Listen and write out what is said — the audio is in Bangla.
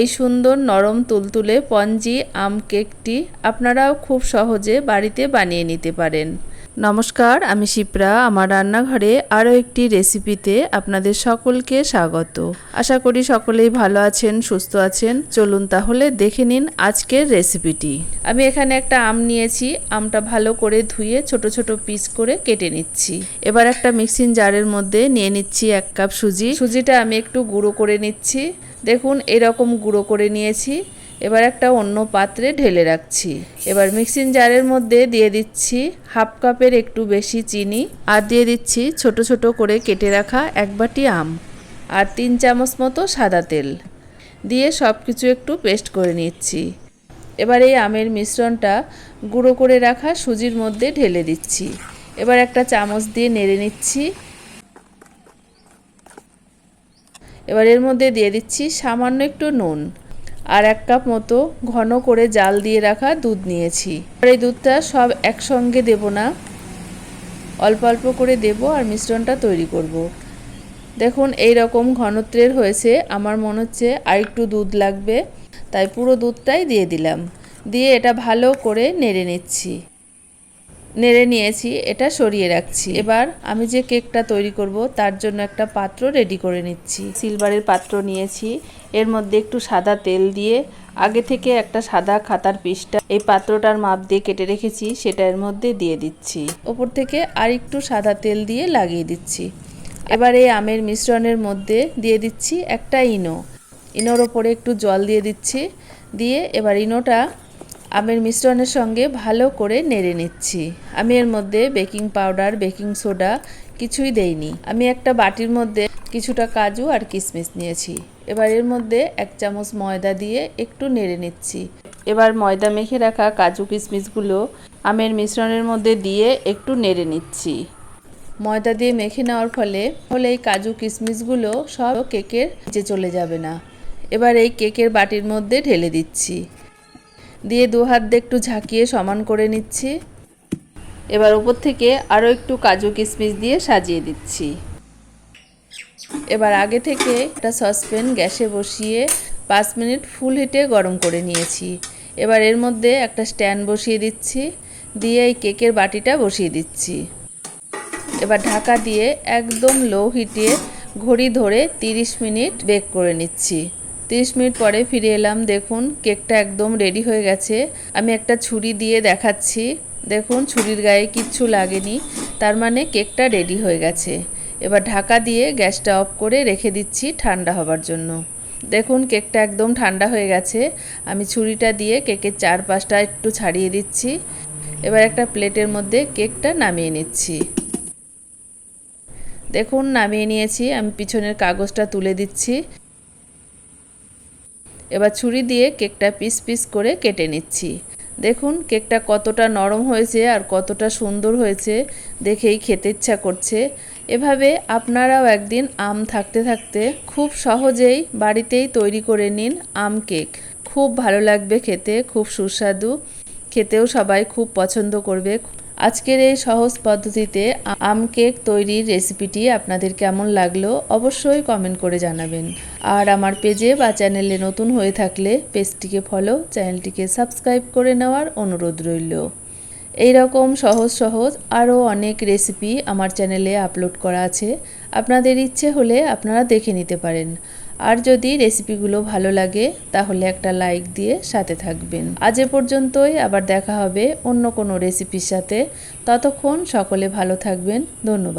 এই সুন্দর নরম তুলতুলে পঞ্জি আম কেকটি আপনারাও খুব সহজে বাড়িতে বানিয়ে নিতে পারেন। নমস্কার, আমি শিপ্রা। আমার রান্নাঘরে আরও একটি রেসিপিতে আপনাদের সকলকে স্বাগত। আশা করি সকলেই ভালো আছেন, সুস্থ আছেন। চলুন তাহলে দেখে নিন আজকের রেসিপিটি। আমি এখানে একটা আম নিয়েছি। আমটা ভালো করে ধুয়ে ছোট ছোট পিস করে কেটে নিচ্ছি। এবার একটা মিক্সিং জারের মধ্যে নিয়ে নিচ্ছি এক কাপ সুজি। সুজিটা আমি একটু গুঁড়ো করে নিচ্ছি। দেখুন, এরকম গুঁড়ো করে নিয়েছি। এবার একটা অন্য পাত্রে ঢেলে রাখছি। এবার মিক্সিং জারের মধ্যে দিয়ে দিচ্ছি হাফ কাপের একটু বেশি চিনি আর দিয়ে দিচ্ছি ছোট ছোট করে কেটে রাখা এক বাটি আম আর তিন চামচ মতো সাদা তেল। দিয়ে সব কিছু একটু পেস্ট করে নিচ্ছি। এবার এই আমের মিশ্রণটা গুঁড়ো করে রাখা সুজির মধ্যে ঢেলে দিচ্ছি। এবার একটা চামচ দিয়ে নেড়ে নিচ্ছি। এবার এর মধ্যে দিয়ে দিচ্ছি সামান্য একটু নুন। আর এক কাপ মতো ঘন করে জাল দিয়ে রাখা দুধ নিয়েছি। আর এই দুধটা সব একসঙ্গে দেব না। অল্প অল্প করে দেব আর মিশ্রণটা তৈরি করব। দেখুন, এই রকম ঘনত্বের হয়েছে। আমার মনে হচ্ছে আর একটু দুধ লাগবে। তাই পুরো দুধটাই দিয়ে দিলাম। দিয়ে এটা ভালো করে নেড়ে নিচ্ছি। নেড়ে নিয়েছি, এটা সরিয়ে রাখছি। এবার আমি যে কেকটা তৈরি করব, তার জন্য একটা পাত্র রেডি করে নিচ্ছি। সিলভারের পাত্র নিয়েছি, এর মধ্যে একটু সাদা তেল দিয়ে, আগে থেকে একটা সাদা খাতার পিসটা এই পাত্রটার মাপ দিয়ে কেটে রেখেছি, সেটা এর মধ্যে দিয়ে দিচ্ছি। ওপর থেকে আর একটু সাদা তেল দিয়ে লাগিয়ে দিচ্ছি। এবার এই আমের মিশ্রণের মধ্যে দিয়ে দিচ্ছি একটা ইনো। ইনোর ওপরে একটু জল দিয়ে দিচ্ছি, দিয়ে এবার ইনোটা আমের মিশ্রণের সঙ্গে ভালো করে নেড়ে নিচ্ছি। আমি এর মধ্যে বেকিং পাউডার, বেকিং সোডা কিছুই দেইনি। আমি একটা বাটির মধ্যে কিছুটা কাজু আর কিশমিশ নিয়েছি। এবার এর মধ্যে এক চামচ ময়দা দিয়ে একটু নেড়ে নিচ্ছি। এবার ময়দা মেখে রাখা কাজু কিশমিশগুলো আমের মিশ্রণের মধ্যে দিয়ে একটু নেড়ে নিচ্ছি। ময়দা দিয়ে মেখে নেওয়ার ফলে ফলে এই কাজু কিশমিশগুলো সব কেকের নিচে চলে যাবে না। এবার এই কেকের বাটির মধ্যে ঢেলে দিচ্ছি। দিয়ে দু হাত দিয়ে একটু ঝাঁকিয়ে সমান করে নিচ্ছি। এবার উপর থেকে আরও একটু কাজু কিশমিশ দিয়ে সাজিয়ে দিচ্ছি। এবার আগে থেকে একটা সসপ্যান গ্যাসে বসিয়ে পাঁচ মিনিট ফুল হিটে গরম করে নিয়েছি। এবার এর মধ্যে একটা স্ট্যান্ড বসিয়ে দিচ্ছি। দিয়ে এই কেকের বাটিটা বসিয়ে দিচ্ছি। এবার ঢাকা দিয়ে একদম লো হিটে ঘড়ি ধরে 30 মিনিট বেক করে নিচ্ছি। তিরিশ মিনিট পরে ফিরে এলাম। দেখুন, কেকটা একদম রেডি হয়ে গেছে। আমি একটা ছুরি দিয়ে দেখাচ্ছি। দেখুন, ছুরির গায়ে কিচ্ছু লাগেনি। তার মানে কেকটা রেডি হয়ে গেছে। এবার ঢাকা দিয়ে গ্যাসটা অফ করে রেখে দিচ্ছি ঠান্ডা হবার জন্য। দেখুন, কেকটা একদম ঠান্ডা হয়ে গেছে। আমি ছুরিটা দিয়ে কেকের চারপাশটা একটু ছাড়িয়ে দিচ্ছি। এবার একটা প্লেটের মধ্যে কেকটা নামিয়ে নিচ্ছি। দেখুন, নামিয়ে নিয়েছি। আমি পিছনের কাগজটা তুলে দিচ্ছি। এবার ছুরি দিয়ে কেকটা পিস পিস করে কেটে নিচ্ছি। দেখুন, কেকটা কতটা নরম হয়েছে আর কতটা সুন্দর হয়েছে, দেখেই খেতে ইচ্ছা করছে। এভাবে আপনারাও একদিন আম থাকতে থাকতে খুব সহজেই বাড়িতেই তৈরি করে নিন আম কেক। খুব ভালো লাগবে খেতে, খুব সুস্বাদু। খেতেও সবাই খুব পছন্দ করবে। আজকের এই সহজ পদ্ধতিতে আম কেক তৈরির রেসিপিটি আপনাদের কেমন লাগল অবশ্যই কমেন্ট করে জানাবেন। আর আমার পেজে বা চ্যানেলে নতুন হয়ে থাকলে পেজটিকে ফলো, চ্যানেলটিকে সাবস্ক্রাইব করে নেওয়ার অনুরোধ রইল। এই রকম সহজ সহজ আরও অনেক রেসিপি আমার চ্যানেলে আপলোড করা আছে। আপনাদের ইচ্ছে হলে আপনারা দেখে নিতে পারেন। আর যদি রেসিপিগুলো ভালো লাগে, তাহলে একটা লাইক দিয়ে সাথে থাকবেন। আজ এ পর্যন্তই, আবার দেখা হবে অন্য কোনো রেসিপির সাথে। ততক্ষণ সকলে ভালো থাকবেন। ধন্যবাদ।